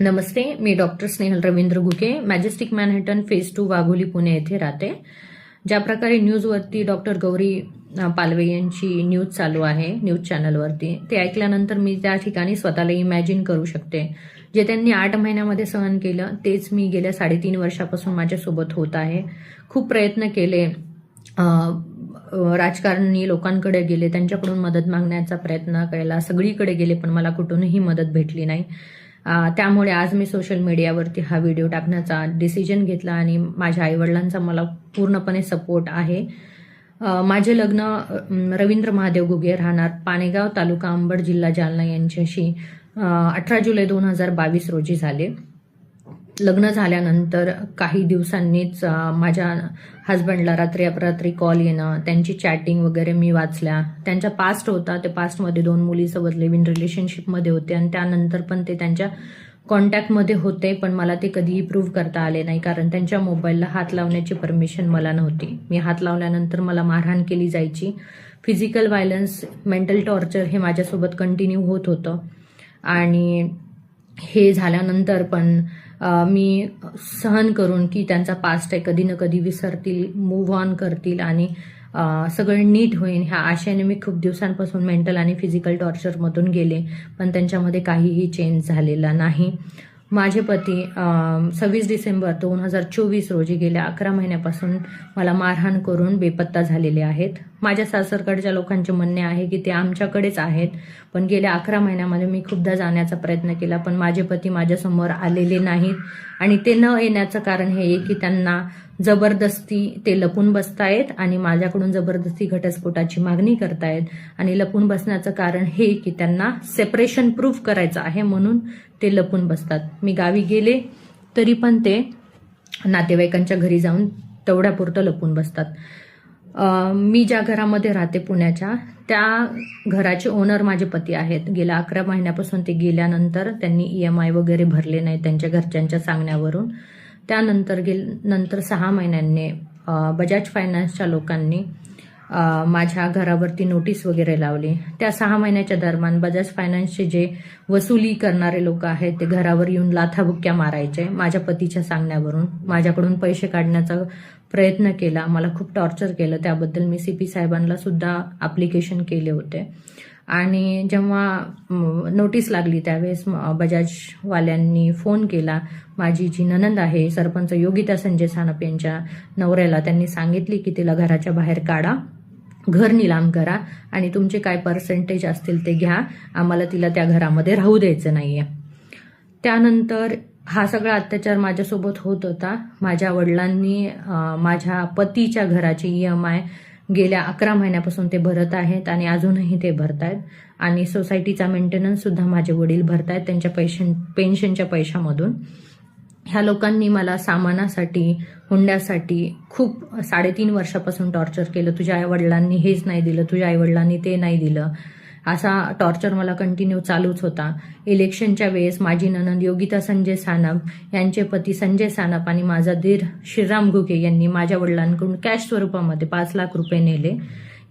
नमस्ते मी doctor Snehal Ravindra Guke Majestic Manhattan phase two Wagholi Pune येथे राहते. ज्या प्रकारे न्यूजवरती डॉक्टर गौरी पालवे यांची न्यूज चालू आहे न्यूज चॅनलवरती ते ऐकल्यानंतर मी त्या ठिकाणी स्वतःला इमॅजिन करू शकते. जे त्यांनी आठ महिन्यामध्ये सहन केलं तेच मी गेल्या साडेतीन वर्षापासून माझ्यासोबत होत आहे. खूप प्रयत्न केले राजकारणी लोकांकडे गेले त्यांच्याकडून मदत मागण्याचा प्रयत्न केला सगळीकडे गेले पण मला कुठूनही मदत भेटली नाही. त्यामुळे आज मी सोशल मीडियावरती हा व्हिडिओ टाकण्याचा डिसिजन घेतला आणि माझ्या आईवडिलांचा मला पूर्णपणे सपोर्ट आहे. माझे लग्न रवींद्र महादेव गुगे राहणार पानेगाव तालुका अंबड जिल्हा जालना यांच्याशी अठरा जुलै दोन हजार बावीस रोजी झाले. लग्न झाल्यानंतर काही दिवसांनीच माझ्या हजबंडला रात्री अपरात्री कॉल येणं त्यांची चॅटिंग वगैरे मी वाचल्या. त्यांच्या पास्ट होता ते पास्टमध्ये दोन मुलीसोबत लिव्ह इन रिलेशनशिपमध्ये होते आणि त्यानंतर पण ते त्यांच्या कॉन्टॅक्टमध्ये होते पण मला ते कधीही प्रूव्ह करता आले नाही कारण त्यांच्या मोबाईलला हात लावण्याची परमिशन मला नव्हती. मी हात लावल्यानंतर मला मारहाण केली जायची. फिजिकल व्हायलन्स मेंटल टॉर्चर हे माझ्यासोबत कंटिन्यू होत होतं. आणि हे झाल्यानंतर पण मी सहन करून की त्यांचा पास्ट आहे कधी ना कधी विसरतील मूव्ह ऑन करतील आणि सगळं नीट होईल. ह्या आशयाने मी खूप दिवसांपासून मेंटल आणि फिजिकल टॉर्चरमधून गेले पण त्यांच्यामध्ये काहीही चेंज झालेला नाही. माझे पती सव्वीस डिसेंबर दोन हजार चोवीस रोजी गेल्या अकरा महिन्यापासून मला मारहाण करून बेपत्ता झालेले आहेत. माझ्या सासरकडच्या लोकांचे म्हणणे आहे की ते आमच्याकडेच आहेत पण गेल्या अकरा महिन्यामध्ये मी खूपदा जाण्याचा प्रयत्न केला पण माझे पती माझ्यासमोर आलेले नाहीत. आणि ते न येण्याचं कारण हे की त्यांना जबरदस्ती ते लपून बसतायत आणि माझ्याकडून जबरदस्ती घटस्फोटाची मागणी करतायत. आणि लपून बसण्याचं कारण हे की त्यांना सेपरेशन प्रूफ करायचं आहे म्हणून ते लपून बसतात. मी गावी गेले तरी पण ते नातेवाईकांच्या घरी जाऊन तेवढ्यापुरतं लपून बसतात. मी ज्या घरामध्ये राहते पुण्याच्या त्या घराचे ओनर माझे पती आहेत. गेल्या अकरा महिन्यापासून ते गेल्यानंतर त्यांनी ई एम आय वगैरे भरले नाही त्यांच्या घरच्यांच्या सांगण्यावरून. त्यानंतर गेल नंतर सहा महिन्यांनी बजाज फायनान्सच्या लोकांनी माझ्या घरावरती नोटीस वगैरे लावली. त्या सहा महिन्याच्या दरम्यान बजाज फायनान्सचे जे वसुली करणारे लोक आहेत ते घरावर येऊन लाथाबुक्क्या मारायचे माझ्या पतीच्या सांगण्यावरून. माझ्याकडून पैसे काढण्याचा प्रयत्न केला मला खूप टॉर्चर केलं. त्याबद्दल मी सी पी साहेबांना सुद्धा अप्लिकेशन केले होते. आणि जेव्हा नोटीस लागली त्यावेळेस म, बजाजवाल्यांनी फोन केला. माझी जी ननंद आहे सरपंच योगिता संजय सानप यांच्या नवऱ्याला त्यांनी सांगितली की तिला घराच्या बाहेर काढा घर निलाम करा आणि तुमचे काय पर्सेंटेज असतील ते घ्या. आम्हाला तिला त्या घरामध्ये राहू द्यायचं नाहीये. त्यानंतर हा सगळा अत्याचार माझ्यासोबत होत होता. माझ्या वडिलांनी माझ्या पतीच्या घराची ई एम आय गेल्या अकरा महिन्यापासून ते भरत आहेत आणि अजूनही ते भरतायत. आणि सोसायटीचा मेंटेनन्स सुद्धा माझे वडील भरतायत त्यांच्या पैशन पेन्शनच्या पैशामधून. ह्या लोकांनी मला सामानासाठी हुंड्यासाठी खूप साडेतीन वर्षापासून टॉर्चर केलं. तुझ्या आईवडिलांनी हेच नाही दिलं तुझ्या आईवडिलांनी ते नाही दिलं. असा टॉर्चर मला कंटिन्यू चालूच होता. इलेक्शनच्या वेळेस माझी ननंद योगिता संजय सानप यांचे पती संजय सानप आणि माझा दीर श्रीराम घुगे यांनी माझ्या वडिलांकडून कॅश स्वरूपामध्ये पाच लाख रुपये नेले.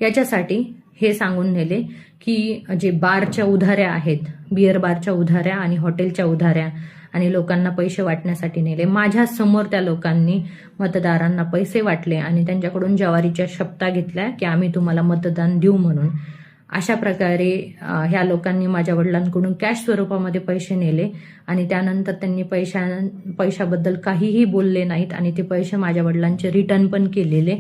याच्यासाठी हे सांगून नेले की जे बारच्या उधाऱ्या आहेत बिअर बारच्या उधाऱ्या आणि हॉटेलच्या उधाऱ्या आणि लोकांना पैसे वाटण्यासाठी नेले. माझ्यासमोर त्या लोकांनी मतदारांना पैसे वाटले आणि त्यांच्याकडून ज्वारीच्या शपथा घेतल्या की आम्ही तुम्हाला मतदान देऊ म्हणून. अशा प्रकारे ह्या लोकांनी माझ्या वडिलांकडून कॅश स्वरूपामध्ये पैसे नेले आणि त्यानंतर त्यांनी पैशा पैशाबद्दल काहीही बोलले नाहीत आणि ते पैसे माझ्या वडिलांचे रिटर्न पण केलेले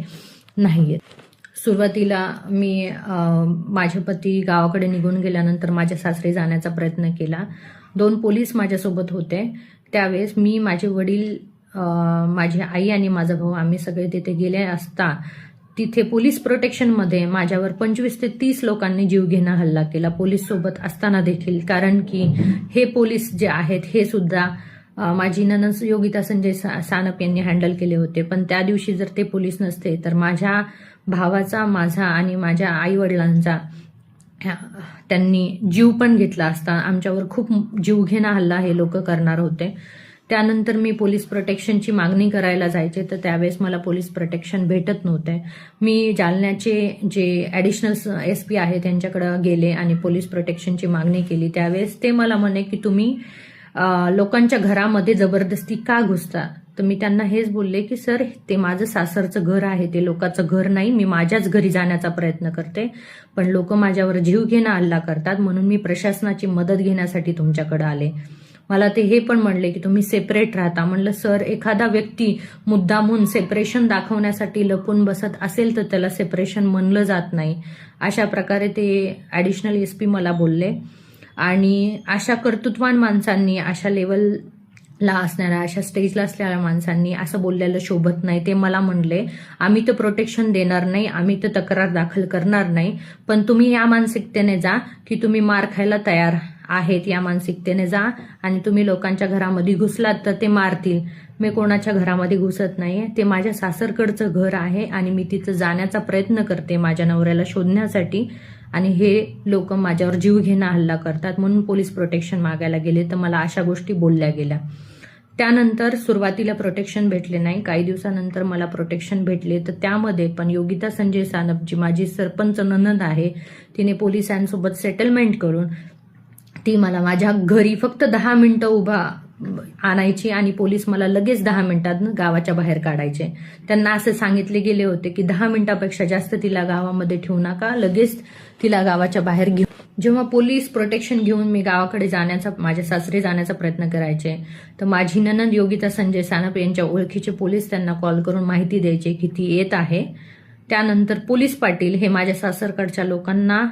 नाही आहेत सुरुवातीला मी माझे पती गावाकडे निघून गेल्यानंतर माझ्या सासरे जाण्याचा प्रयत्न केला. दोन पोलीस माझ्यासोबत होते. त्यावेळेस मी माझे वडील माझी आई आणि माझा भाऊ आम्ही सगळे तिथे गेले असता तिथे पोलीस प्रोटेक्शनमध्ये माझ्यावर पंचवीस ते तीस लोकांनी जीवघेणा हल्ला केला. पोलीस सोबत असताना देखील कारण की हे पोलीस जे आहेत हे सुद्धा माझी ननस योगिता संजय सा- सानप यांनी हँडल केले होते. पण त्या दिवशी जर ते पोलीस नसते तर माझ्या भावाचा माझा आणि माझ्या आई वडिलांचा त्यांनी जीव पण घेतला असता. आमच्यावर खूप जीवघेणा हल्ला हे लोक करणार होते. त्यानंतर मी पोलीस प्रोटेक्शनची मागणी करायला जायचे तर त्यावेळेस मला पोलीस प्रोटेक्शन भेटत नव्हते. मी जालन्याचे जे ॲडिशनल एस पी आहे त्यांच्याकडं गेले आणि पोलीस प्रोटेक्शनची मागणी केली. त्यावेळेस ते मला म्हणे की तुम्ही लोकांच्या घरामध्ये जबरदस्ती का घुसता? तर मी त्यांना हेच बोलले की सर ते माझं सासरचं घर आहे ते लोकांचं घर नाही मी माझ्याच घरी जाण्याचा प्रयत्न करते पण लोक माझ्यावर जीव घेणं हल्ला करतात म्हणून मी प्रशासनाची मदत घेण्यासाठी तुमच्याकडे आले. मला ते हे पण म्हणले की तुम्ही सेपरेट राहता. म्हणलं सर एखादा व्यक्ती मुद्दामून सेपरेशन दाखवण्यासाठी लपून बसत असेल तर त्याला सेपरेशन म्हणलं जात नाही. अशा प्रकारे ते ॲडिशनल एस पी मला बोलले. आणि अशा कर्तृत्वान माणसांनी अशा लेवलला असणाऱ्या अशा स्टेजला असलेल्या माणसांनी असं बोललेलं शोभत नाही. ते मला म्हणले आम्ही तर प्रोटेक्शन देणार नाही आम्ही तर तक्रार दाखल करणार नाही पण तुम्ही या मानसिकतेने जा की तुम्ही मार खायला तयार आहेत या मानसिकतेने जा आणि तुम्ही लोकांच्या घरामध्ये घुसलात तर ते मारतील. मी कोणाच्या घरामध्ये घुसत नाही ते माझ्या सासरकडचं घर आहे आणि मी तिथं जाण्याचा प्रयत्न करते माझ्या नवऱ्याला शोधण्यासाठी. आणि हे लोक माझ्यावर जीव घेणं हल्ला करतात. म्हणून पोलीस प्रोटेक्शन मागायला गेले तर मला अशा गोष्टी बोलल्या गेल्या. त्यानंतर सुरुवातीला प्रोटेक्शन भेटले नाही. काही दिवसानंतर मला प्रोटेक्शन भेटले. तर त्यामध्ये पण योगिता संजय सानप जी माझी सरपंच ननद आहे. तिने पोलिसांसोबत सेटलमेंट करून ती मला माझ्या घरी फक्त दहा मिनिटं उभा आणायची आणि पोलीस मला लगेच दहा मिनिटात गावाच्या बाहेर काढायचे. त्यांना असे सांगितले गेले होते की दहा मिनिटापेक्षा जास्त तिला गावामध्ये ठेवू नका लगेच तिला गावाच्या बाहेर घेऊ जेव्हा पोलीस प्रोटेक्शन घेऊन मी गावाकडे जाण्याचा माझ्या सासरे जाण्याचा प्रयत्न करायचे तर माझी ननंद योगिता संजय सानप यांच्या ओळखीचे पोलीस त्यांना कॉल करून माहिती द्यायचे की ती येत आहे. त्यानंतर पोलीस पाटील हे माझ्या सासरकडच्या लोकांना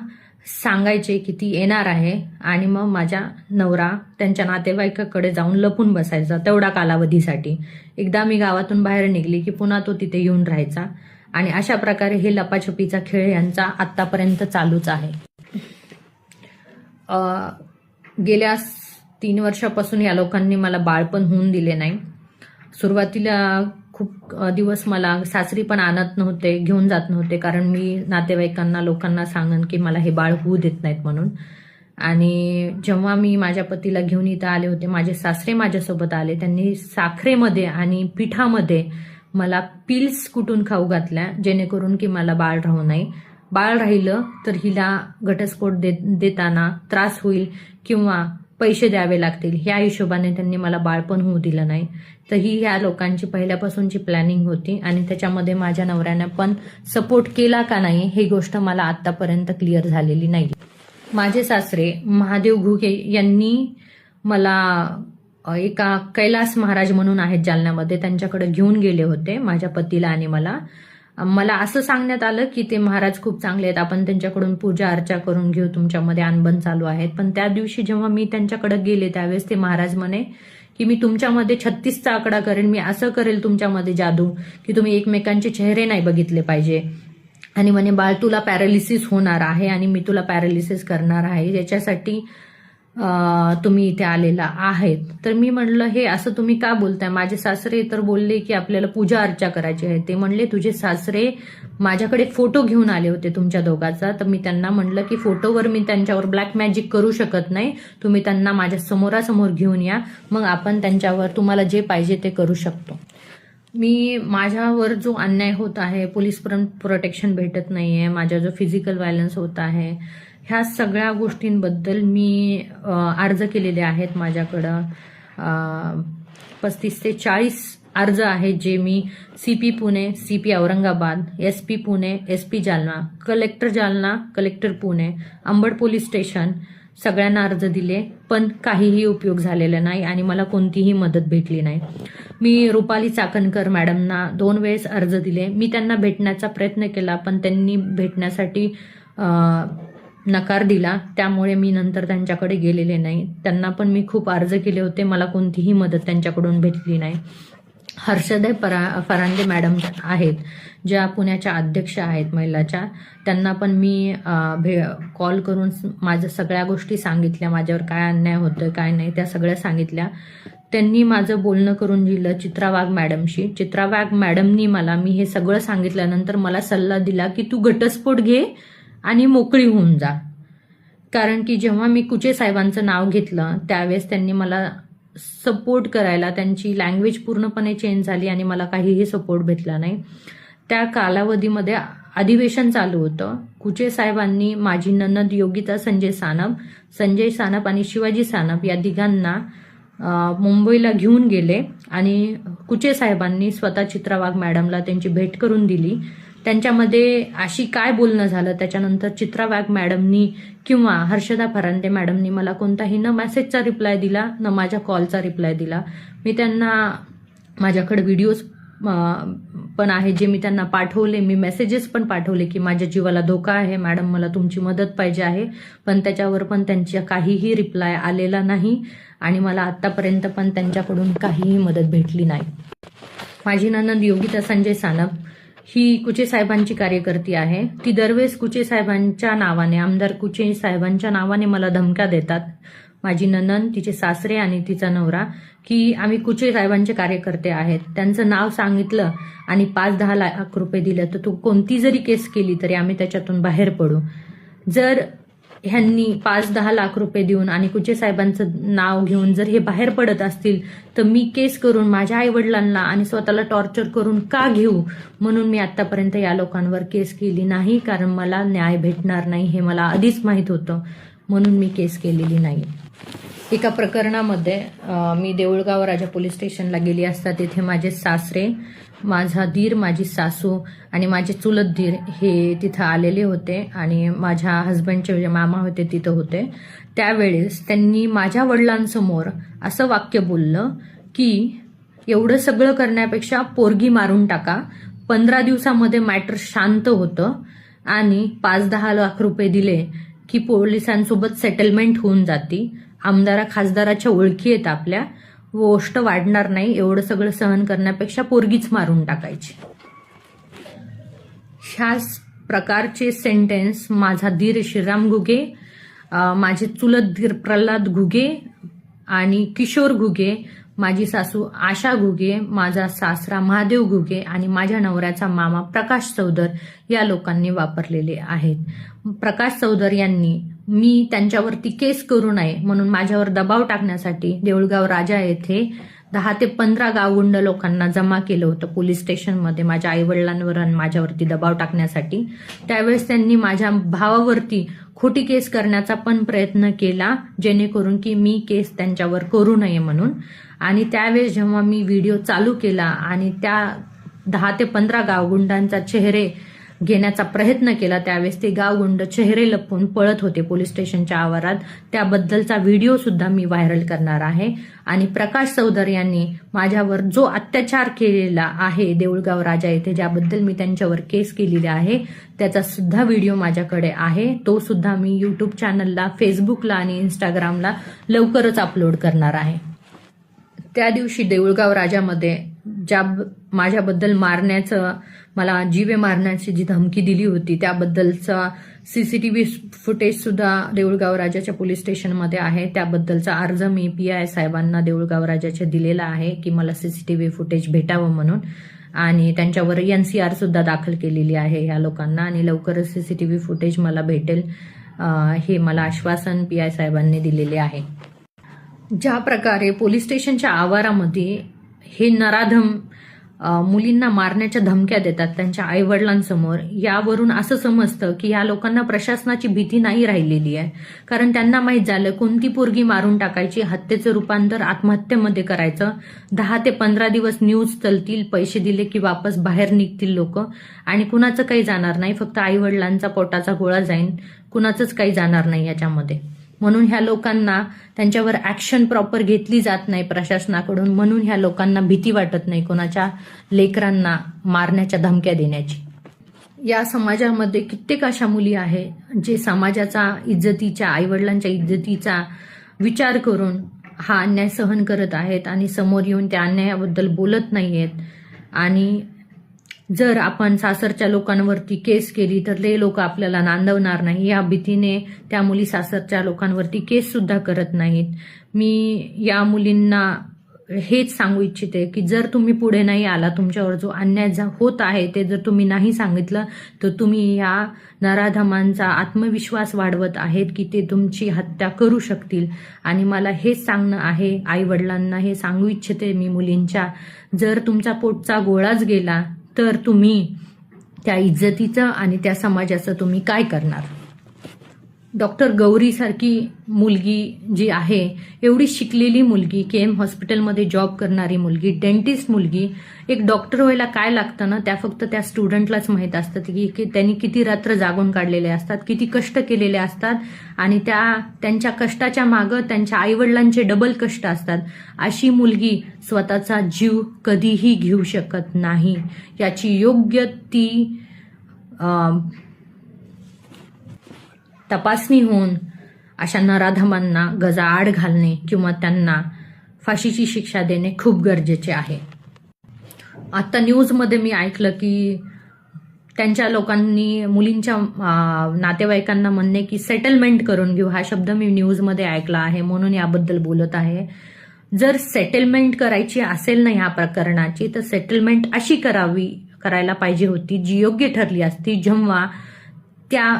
सांगायचे की ती येणार आहे आणि मग माझ्या नवरा त्यांच्या नातेवाईकाकडे जाऊन लपून बसायचा तेवढा कालावधीसाठी. एकदा मी गावातून बाहेर निघली की पुन्हा तो तिथे येऊन राहायचा आणि अशा प्रकारे हे लपाछपीचा खेळ यांचा आतापर्यंत चालूच आहे. गेल्या तीन वर्षापासून या लोकांनी मला बाळपण होऊन दिले नाही. सुरुवातीला खूप दिवस मला सासरी पण आणत नव्हते घेऊन जात नव्हते कारण मी नातेवाईकांना लोकांना सांगन की मला हे बाळ होऊ देत नाहीत म्हणून. आणि जेव्हा मी माझ्या पतीला घेऊन इथं आले होते माझे सासरे माझ्यासोबत आले त्यांनी साखरेमध्ये आणि पिठामध्ये मला पिल्स कुटून खाऊ घातल्या जेणेकरून की मला बाळ राहू नाही. बाळ राहिलं तर हिला घटस्फोट दे देताना त्रास होईल किंवा पैसे द्यावे लागतील. ह्या हिशोबाने त्यांनी मला बाळपण होऊ दिलं नाही. तर ही ह्या लोकांची पहिल्यापासूनची प्लॅनिंग होती आणि त्याच्यामध्ये माझ्या नवऱ्यानं पण सपोर्ट केला का नाही हे गोष्ट मला आतापर्यंत क्लिअर झालेली नाही. माझे सासरे महादेव घुगे यांनी मला एका कैलास महाराज म्हणून आहेत जालन्यामध्ये त्यांच्याकडे घेऊन गेले होते माझ्या पतीला आणि मला. मला असं सांगण्यात आलं की ते महाराज खूप चांगले आहेत. आपण त्यांच्याकडून पूजा अर्चा करून घेऊ. तुमच्यामध्ये अनबन चालू आहेत. पण त्या दिवशी जेव्हा मी त्यांच्याकडे गेले त्यावेळेस ते महाराज म्हणे की मी तुमच्यामध्ये छत्तीसचा आकडा करेन. मी असं करेल तुमच्यामध्ये जादू की तुम्ही एकमेकांचे चेहरे नाही बघितले पाहिजे. आणि म्हणे बाळ तुला पॅरालिसिस होणार आहे आणि मी तुला पॅरालिसिस करणार आहे. याच्यासाठी तुम्ही इथे आलेला आहेत. तर मी म्हणलं हे असं तुम्ही का बोलताय? माझे सासरे तर बोलले की आपल्याला पूजा अर्चा करायची आहे. ते म्हणले तुझे सासरे माझ्याकडे फोटो घेऊन आले होते तुमच्या दोघाचा. तर मी त्यांना म्हणलं की फोटोवर मी त्यांच्यावर ब्लॅक मॅजिक करू शकत नाही. तुम्ही त्यांना माझ्या समोरासमोर घेऊन या. मग आपण त्यांच्यावर तुम्हाला जे पाहिजे ते करू शकतो. मी माझ्यावर जो अन्याय होत आहे पोलीस प्रोटेक्शन भेटत नाही आहे माझा जो फिजिकल व्हायलन्स होत आहे ह्या सगळ्या गोष्टींबद्दल मी अर्ज केलेले आहेत माझ्याकडं. पस्तीस ते चाळीस अर्ज आहेत जे मी C P Pune C P Aurangabad S P Pune S P Jalna collector Jalna collector Pune Ambad police station सगळ्यांना अर्ज दिले पण काहीही उपयोग झालेला नाही आणि मला कोणतीही मदत भेटली नाही. मी रुपाली चाकणकर मॅडमना दोन वेळेस अर्ज दिले. मी त्यांना भेटण्याचा प्रयत्न केला पण त्यांनी भेटण्यासाठी नकार दिला त्यामुळे मी नंतर त्यांच्याकडे गेलेले नाही. त्यांना पण मी खूप अर्ज केले होते मला कोणतीही मदत त्यांच्याकडून भेटली नाही. हर्षदय परा फरांदे मॅडम आहेत ज्या पुण्याच्या अध्यक्ष आहेत महिलाच्या. त्यांना पण मी भे कॉल करून माझ्या सगळ्या गोष्टी सांगितल्या माझ्यावर काय अन्याय होतं काय नाही त्या सगळ्या सांगितल्या. त्यांनी माझं बोलणं करून दिलं चित्रा वाघ मॅडमशी. चित्रा वाघ मॅडमनी मला मी हे सगळं सांगितल्यानंतर मला सल्ला दिला की तू घटस्फोट घे आणि मोकळी होऊन जा. कारण की जेव्हा मी कुचे साहेबांचं नाव घेतलं त्यावेळेस त्यांनी मला सपोर्ट करायला त्यांची लँग्वेज पूर्णपणे चेंज झाली आणि मला काहीही सपोर्ट भेटला नाही. त्या कालावधीमध्ये अधिवेशन चालू होतं. कुचे साहेबांनी माझी ननद योगिता संजय सानप संजय सानप आणि शिवाजी सानप या तिघांना मुंबईला घेऊन गेले आणि कुचे साहेबांनी स्वतः चित्रा वाघ मॅडमला त्यांची भेट करून दिली. त्यांच्यामध्ये अशी काय बोलणं झालं? त्याच्यानंतर चित्रा वाघ मॅडमनी किंवा हर्षदा फरांदे मॅडमनी मला कोणताही न मेसेजचा रिप्लाय दिला न माझ्या कॉलचा रिप्लाय दिला. मी त्यांना माझ्याकडे व्हिडिओज पण आहे जे मी त्यांना पाठवले. मी मेसेजेस पण पाठवले की माझ्या जीवाला धोका आहे. मॅडम मला तुमची मदत पाहिजे आहे. पण त्याच्यावर पण त्यांच्या काहीही रिप्लाय आलेला नाही आणि मला आत्तापर्यंत पण त्यांच्याकडून काहीही मदत भेटली नाही. माझी ननंद योगिता संजय सानप ही कुचे साहेबांची कार्यकर्ती आहे. ती दरवेळेस कुचे साहेबांच्या नावाने आमदार कुचे साहेबांच्या नावाने मला धमक्या देतात. माझी ननन तिचे सासरे आणि तिचा नवरा की आम्ही कुचे साहेबांचे कार्यकर्ते आहेत. त्यांचं नाव सांगितलं आणि पाच दहा लाख रुपये दिलं. तर तू कोणती जरी केस केली तरी आम्ही त्याच्यातून बाहेर पडू. जर ह्यांनी पाच दहा लाख रुपये देऊन आणि कुचे साहेबांचं नाव घेऊन जर हे बाहेर पडत असतील तर मी केस करून माझ्या आईवडिलांना आणि स्वतःला टॉर्चर करून का घेऊ? म्हणून मी आतापर्यंत या लोकांवर केस केली नाही कारण मला न्याय भेटणार नाही हे मला आधीच माहीत होतं. म्हणून मी केस केलेली नाही. एका प्रकरणामध्ये मी देऊळगाव राजा पोलीस स्टेशनला गेली असता तिथे माझे सासरे माझा धीर माझी सासू आणि माझे चुलत धीर हे तिथं आलेले होते आणि माझ्या हस्बंडचे जे मामा होते तिथं होते. त्यावेळेस त्यांनी माझ्या वडिलांसमोर असं वाक्य बोललं की एवढं सगळं करण्यापेक्षा पोरगी मारून टाका. पंधरा दिवसामध्ये मॅटर शांत होतं आणि पाच दहा लाख रुपये दिले की पोलिसांसोबत सेटलमेंट होऊन जाती. आमदारा खासदाराच्या ओळखी आहेत आपल्या. गोष्ट वाढणार नाही एवढं सगळं सहन करण्यापेक्षा पोरगीच मारून टाकायची. ह्याच प्रकारचे सेंटेन्स माझा धीर श्रीराम घुगे माझे चुलत धीर प्रल्हाद घुगे आणि किशोर घुगे माझी सासू आशा घुगे माझा सासरा महादेव घुगे आणि माझ्या नवऱ्याचा मामा प्रकाश चौधर या लोकांनी वापरलेले आहेत. प्रकाश चौधर यांनी मी त्यांच्यावरती केस करू नये म्हणून माझ्यावर दबाव टाकण्यासाठी देऊळगाव राजा येथे दहा ते पंधरा गावगुंड लोकांना जमा केलं होतं पोलीस स्टेशनमध्ये माझ्या आईवडिलांवर आणि माझ्यावरती दबाव टाकण्यासाठी. त्यावेळेस त्यांनी माझ्या भावावरती खोटी केस करण्याचा पण प्रयत्न केला जेणेकरून की मी केस त्यांच्यावर करू नये म्हणून. आणि त्यावेळेस जेव्हा मी व्हिडिओ चालू केला आणि त्या दहा ते पंधरा गावगुंडांचा चेहरे घेण्याचा प्रयत्न केला त्यावेळेस ते गावगुंड चेहरे लपवून पळत होते पोलीस स्टेशनच्या आवारात. त्याबद्दलचा व्हिडिओ सुद्धा मी व्हायरल करणार आहे. आणि प्रकाश चौधर यांनी माझ्यावर जो अत्याचार केलेला आहे देऊळगाव राजा येथे ज्याबद्दल मी त्यांच्यावर केस केलेली आहे त्याचा सुद्धा व्हिडिओ माझ्याकडे आहे. तो सुद्धा मी युट्यूब चॅनलला फेसबुकला आणि इंस्टाग्रामला लवकरच अपलोड करणार आहे. त्या दिवशी देऊळगाव राजामध्ये ज्या माझ्याबद्दल मारण्याचं मला जीवे मारण्याची जी धमकी दिली होती त्याबद्दलचा सीसीटीव्ही फुटेज सुद्धा देऊळगाव राजाच्या पोलीस स्टेशनमध्ये आहे. त्याबद्दलचा अर्ज मी पी आय साहेबांना देऊळगाव राजाच्या दिलेला आहे की मला सीसीटीव्ही फुटेज भेटावं म्हणून. आणि त्यांच्यावर एन सी सुद्धा दाखल केलेली आहे ह्या लोकांना. आणि लवकरच सीसीटीव्ही फुटेज मला भेटेल हे मला आश्वासन पी आय साहेबांनी दिलेले आहे. ज्या प्रकारे पोलीस स्टेशनच्या आवारामध्ये हे नराधम मुलींना मारण्याच्या धमक्या देतात त्यांच्या आईवडिलांसमोर. यावरून असं समजतं की या लोकांना प्रशासनाची भीती नाही राहिलेली आहे. कारण त्यांना माहीत झालं कोणती पोरगी मारून टाकायची हत्येचं रूपांतर आत्महत्येमध्ये करायचं. दहा ते पंधरा दिवस न्यूज चलतील पैसे दिले की वापस बाहेर निघतील लोक. आणि कुणाचं काही जाणार नाही फक्त आईवडिलांचा पोटाचा गोळा जाईन. कुणाचंच काही जाणार नाही याच्यामध्ये. म्हणून ह्या लोकांना त्यांच्यावर ऍक्शन प्रॉपर घेतली जात नाही प्रशासनाकडून म्हणून ह्या लोकांना भीती वाटत नाही कोणाच्या लेकरांना मारण्याच्या धमक्या देण्याची. या समाजामध्ये कित्येक अशा मुली आहे जे समाजाचा इज्जतीच्या आईवडिलांच्या इज्जतीचा विचार करून हा अन्याय सहन करत आहेत आणि समोर येऊन त्या अन्यायाबद्दल बोलत नाही आहेत आणि जर आपण सासरच्या लोकांवरती केस केली तर ते लोक आपल्याला नांदवणार नाही. या भीतीने त्या मुली सासरच्या लोकांवरती केस सुद्धा करत नाहीत. मी या मुलींना हेच सांगू इच्छिते की जर तुम्ही पुढे नाही आला तुमच्यावर जो अन्याय होत आहे ते जर तुम्ही नाही सांगितलं तर तुम्ही या नराधमांचा आत्मविश्वास वाढवत आहेत की ते तुमची हत्या करू शकतील. आणि मला हेच सांगणं आहे आई वडिलांना हे सांगू इच्छिते मी मुलींच्या. जर तुमचा पोटचा गोळाच गेला तर तुम्ही त्या इज्जतीचं आणि त्या समाजाचं तुम्ही काय करणार? डॉक्टर गौरीसारखी मुलगी जी आहे एवढी शिकलेली मुलगी के एम हॉस्पिटलमध्ये जॉब करणारी मुलगी डेंटिस्ट मुलगी एक डॉक्टर व्हायला काय लागतं ना त्या फक्त त्या स्टुडंटलाच माहीत असतं. की की त्यांनी किती रात्र जागून काढलेले असतात किती कष्ट केलेले असतात आणि त्या त्यांच्या कष्टाच्या मागं त्यांच्या आईवडिलांचे डबल कष्ट असतात. अशी मुलगी स्वतःचा जीव कधीही घेऊ शकत नाही. याची योग्य ती तपासणी होऊन अशा नराधमांना गजा आड घालणे किंवा त्यांना फाशीची शिक्षा देणे खूप गरजेचे आहे. आत्ता न्यूजमध्ये मी ऐकलं की त्यांच्या लोकांनी मुलींच्या नातेवाईकांना म्हणणे की सेटलमेंट करून घेऊ. हा शब्द मी न्यूजमध्ये ऐकला आहे म्हणून याबद्दल बोलत आहे. जर सेटलमेंट करायची असेल ना ह्या प्रकरणाची तर सेटलमेंट अशी करावी करायला पाहिजे होती जी योग्य ठरली असती. जेव्हा त्या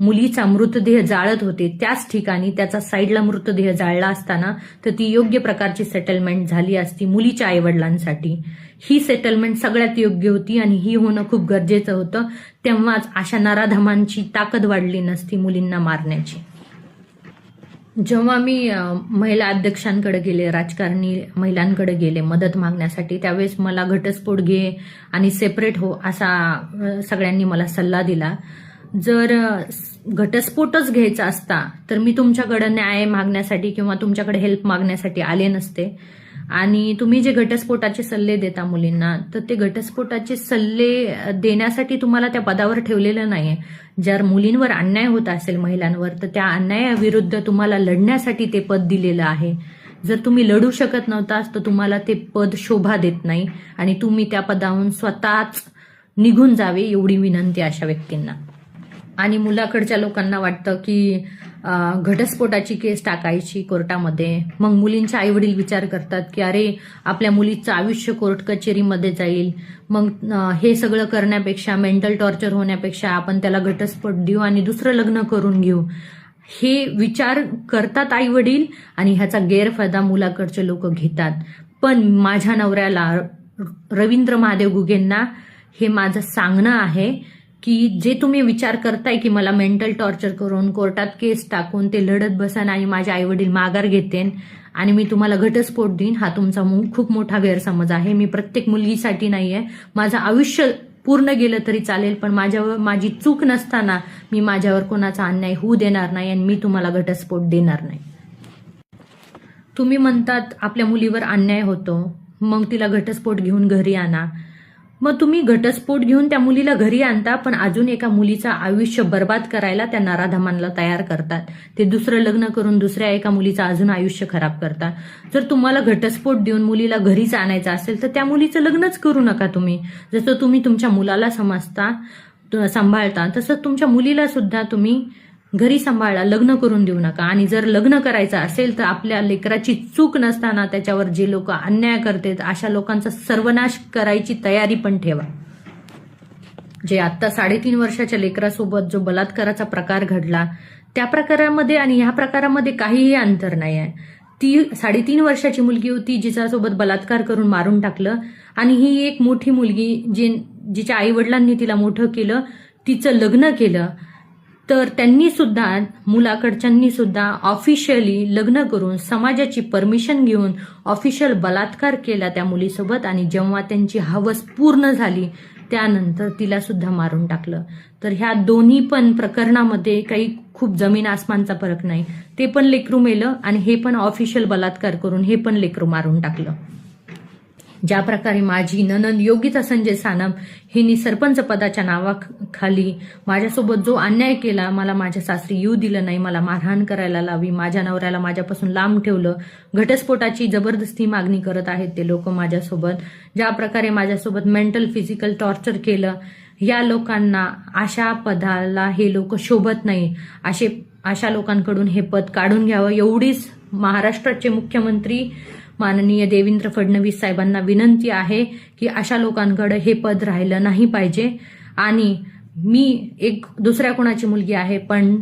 मुलीचा मृतदेह जाळत होते. त्याच ठिकाणी त्याचा साईडला मृतदेह जाळला असताना तर ती योग्य प्रकारची सेटलमेंट झाली असती मुलीच्या आईवडिलांसाठी. ही सेटलमेंट सगळ्यात योग्य होती आणि ही होणं खूप गरजेचं होतं. तेव्हाच अशा नराधमांची ताकद वाढली नसती मुलींना मारण्याची. जेव्हा मी महिला अध्यक्षांकडे गेले राजकारणी महिलांकडे गेले मदत मागण्यासाठी त्यावेळेस मला घटस्फोट घे आणि सेपरेट हो असा सगळ्यांनी मला सल्ला दिला. जर घटस्फोटच घ्यायचा असता तर मी तुमच्याकडे न्याय मागण्यासाठी किंवा तुमच्याकडे हेल्प मागण्यासाठी आले नसते. आणि तुम्ही जे घटस्फोटाचे सल्ले देता मुलींना तर ते घटस्फोटाचे सल्ले देण्यासाठी तुम्हाला त्या पदावर ठेवलेलं नाही जर मुलींवर अन्याय होत असेल महिलांवर तर त्या अन्यायाविरुद्ध तुम्हाला लढण्यासाठी ते पद दिलेलं आहे. जर तुम्ही लढू शकत नव्हतास तर तुम्हाला ते पद शोभा देत नाही. आणि तुम्ही त्या पदाहून स्वतःच निघून जावे एवढी विनंती अशा व्यक्तींना. आणि मुलाकडच्या लोकांना वाटतं की घटस्फोटाची केस टाकायची कोर्टामध्ये. मग मुलींचे आईवडील विचार करतात की अरे आपल्या मुलीचं आयुष्य कोर्ट कचेरीमध्ये जाईल. मग हे सगळं करण्यापेक्षा मेंटल टॉर्चर होण्यापेक्षा आपण त्याला घटस्फोट देऊ आणि दुसरं लग्न करून घेऊ. हे विचार करतात आई वडील आणि ह्याचा गैरफायदा मुलाकडचे लोक घेतात. पण माझ्या नवऱ्याला रवींद्र महादेव गुगेंना हे माझं सांगणं आहे की जे तुम्ही विचार करताय की मला मेंटल टॉर्चर करून कोर्टात केस टाकून ते लढत बसान आणि माझे आई वडील माघार घेतेन आणि मी तुम्हाला घटस्फोट देईन हा तुमचा खूप मोठा गैरसमज आहे. मी प्रत्येक मुलगीसाठी नाहीये. माझं आयुष्य पूर्ण गेलं तरी चालेल पण माझ्यावर माझी चूक नसताना मी माझ्यावर कोणाचा अन्याय होऊ देणार नाही आणि मी तुम्हाला घटस्फोट देणार नाही. तुम्ही म्हणतात आपल्या मुलीवर अन्याय होतो मग तिला घटस्फोट घेऊन घरी आणा. मग तुम्ही घटस्फोट घेऊन त्या मुलीला घरी आणता पण अजून एका मुलीचं आयुष्य बर्बाद करायला त्या नराधमांना तयार करतात. ते दुसरं लग्न करून दुसऱ्या एका मुलीचं अजून आयुष्य खराब करतात. जर तुम्हाला घटस्फोट देऊन मुलीला घरीच आणायचं असेल तर त्या मुलीचं लग्नच करू नका तुम्ही. जसं तुम्ही तुमच्या मुलाला समजता सांभाळता तसं तुमच्या मुलीला सुद्धा तुम्ही घरी सांभाळा लग्न करून देऊ नका. आणि जर लग्न करायचं असेल तर आपल्या लेकराची चूक नसताना त्याच्यावर जे लोक अन्याय करतात अशा लोकांचा सर्वनाश करायची तयारी पण ठेवा. जे आत्ता साडेतीन वर्षाच्या लेकरासोबत जो बलात्काराचा प्रकार घडला त्या प्रकारामध्ये आणि ह्या प्रकारामध्ये काहीही अंतर नाही आहे ती साडेतीन वर्षाची मुलगी होती जिच्यासोबत बलात्कार करून मारून टाकलं. आणि ही एक मोठी मुलगी जी जिच्या आई वडिलांनी तिला मोठं केलं तिचं लग्न केलं. तर त्यांनी सुद्धा मुलाकडच्यांनी सुद्धा ऑफिशियली लग्न करून समाजाची परमिशन घेऊन ऑफिशियल बलात्कार केला त्या मुलीसोबत आणि जेव्हा त्यांची हवस पूर्ण झाली त्यानंतर तिला सुद्धा मारून टाकलं. तर ह्या दोन्ही पण प्रकरणामध्ये काही खूप जमीन आसमानचा फरक नाही. ते पण लेकरू मेलं आणि हे पण ऑफिशियल बलात्कार करून हे पण लेकरू मारून टाकलं. ज्या प्रकारे माझी ननंद योगिता संजय सानम हिनी सरपंच पदाच्या नावाखाली माझ्यासोबत जो अन्याय केला मला माझ्या सासरी येऊ दिलं नाही मला मारहाण करायला लावी माझ्या नवऱ्याला माझ्यापासून लांब ठेवलं घटस्फोटाची जबरदस्ती मागणी करत आहेत ते लोक माझ्यासोबत ज्या प्रकारे माझ्यासोबत मेंटल फिजिकल टॉर्चर केलं या लोकांना अशा पदाला हे लोक शोभत नाही असे अशा लोकांकडून हे पद काढून घ्यावं एवढीच महाराष्ट्राचे मुख्यमंत्री माननीय देवेंद्र फडणवीस साहेबांना विनंती आहे की अशा लोकांकडे हे पद राहिलं नाही पाहिजे. आणि मी एक दुसऱ्या कोणाची मुलगी आहे पण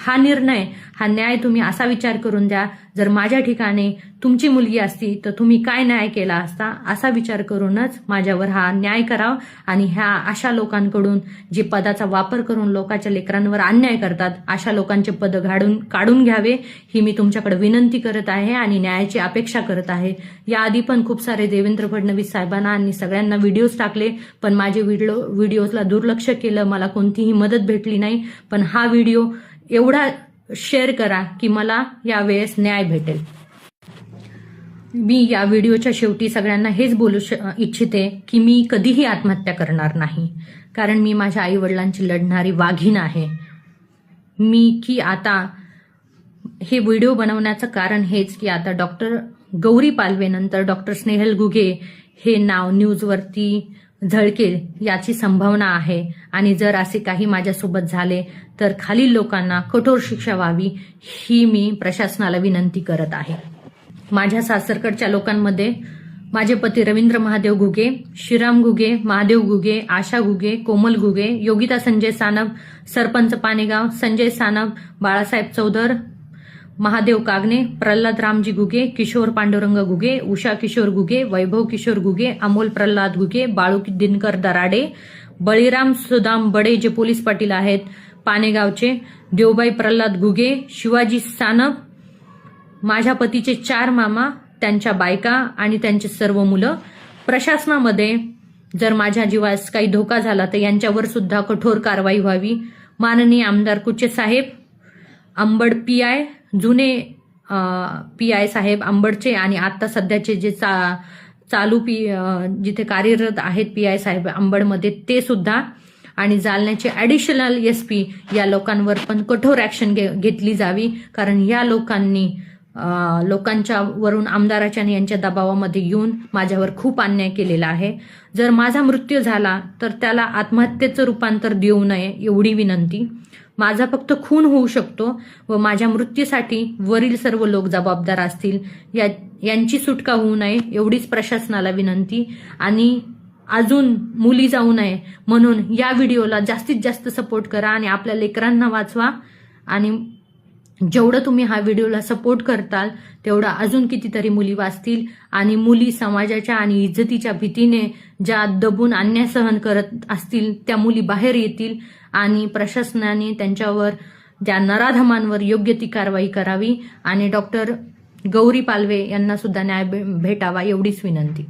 हा निर्णय हा न्याय तुम्ही असा विचार करून द्या जर माझ्या ठिकाणी तुमची मुलगी असती तर तुम्ही काय न्याय केला असता असा विचार करूनच माझ्यावर हा न्याय करावा आणि ह्या अशा लोकांकडून जे पदाचा वापर करून लोकांच्या लेकरांवर अन्याय करतात अशा लोकांचे पद घाडून काढून घ्यावे ही मी तुमच्याकडे विनंती करत आहे आणि न्यायाची अपेक्षा करत आहे. याआधी पण खूप सारे देवेंद्र फडणवीस साहेबांना आणि सगळ्यांना व्हिडिओज टाकले पण माझे व्हिडिओ व्हिडिओजला दुर्लक्ष केलं मला कोणतीही मदत भेटली नाही. पण हा व्हिडिओ एवढा शेअर करा की मला यावेळेस न्याय भेटेल. मी या व्हिडिओच्या शेवटी सगळ्यांना हेच बोलू श इच्छिते की मी कधीही आत्महत्या करणार नाही. कारण मी माझ्या आई वडिलांची लढणारी वाघीण आहे. मी की आता हे व्हिडिओ बनवण्याचं कारण हेच की आता डॉक्टर गौरी पालवे नंतर डॉक्टर स्नेहल गुगे हे नाव न्यूजवरती झळकेल याची संभावना आहे. आणि जर असे काही माझ्यासोबत झाले तर खालील लोकांना कठोर शिक्षा व्हावी ही मी प्रशासनाला विनंती करत आहे. माझ्या सासरकडच्या लोकांमध्ये माझे पती रवींद्र महादेव घुगे श्रीराम घुगे महादेव घुगे आशा घुगे कोमल घुगे योगिता संजय सानप सरपंच पानेगाव संजय सानप बाळासाहेब चौधर महादेव कागणे प्रल्हाद रामजी गुगे किशोर पांडुरंग गुगे उषा किशोर गुगे वैभव किशोर गुगे अमोल प्रल्हाद गुगे बाळू दिनकर दराडे बळीराम सुदाम बडे जे पोलीस पाटील आहेत पानेगावचे देवबाई प्रल्हाद गुगे शिवाजी सानप माझ्या पतीचे चार मामा त्यांच्या बायका आणि त्यांचे सर्व मुलं. प्रशासनामध्ये जर माझ्या जीवास काही धोका झाला तर यांच्यावर सुद्धा कठोर कारवाई व्हावी. माननीय आमदार कुचे साहेब अंबड पी आय जुने पी आय साहेब आंबडचे आणि आत्ता सध्याचे जे चा चालू पी जिथे कार्यरत आहेत पी आय साहेब आंबडमध्ये ते सुद्धा आणि जालन्याचे ॲडिशनल एस पी या लोकांवर पण कठोर ॲक्शन घे घेतली जावी. कारण या लोकांनी लोकांच्या वरून आमदाराच्या आणि यांच्या दबावामध्ये येऊन माझ्यावर खूप अन्याय केलेला आहे. जर माझा मृत्यू झाला तर त्याला आत्महत्येचं रूपांतर देऊ नये एवढी विनंती. माझा फक्त खून होऊ शकतो व माझ्या मृत्यूसाठी वरील सर्व लोक जबाबदार असतील. या यांची सुटका होऊ नये एवढीच प्रशासनाला विनंती. आणि अजून मुली जाऊ नये म्हणून या व्हिडिओला जास्तीत जास्त सपोर्ट करा आणि आपल्या लेकरांना वाचवा आणि जेवढं तुम्ही हा व्हिडिओला सपोर्ट करताल तेवढं अजून कितीतरी मुली वाचतील आणि मुली समाजाच्या आणि इज्जतीच्या भीतीने ज्या दबून अन्याय सहन करत असतील त्या मुली बाहेर येतील आणि प्रशासनाने त्यांच्यावर त्या नराधमांवर योग्य ती कारवाई करावी आणि डॉक्टर गौरी पालवे यांना सुद्धा न्याय भे- भेटावा एवढीच विनंती.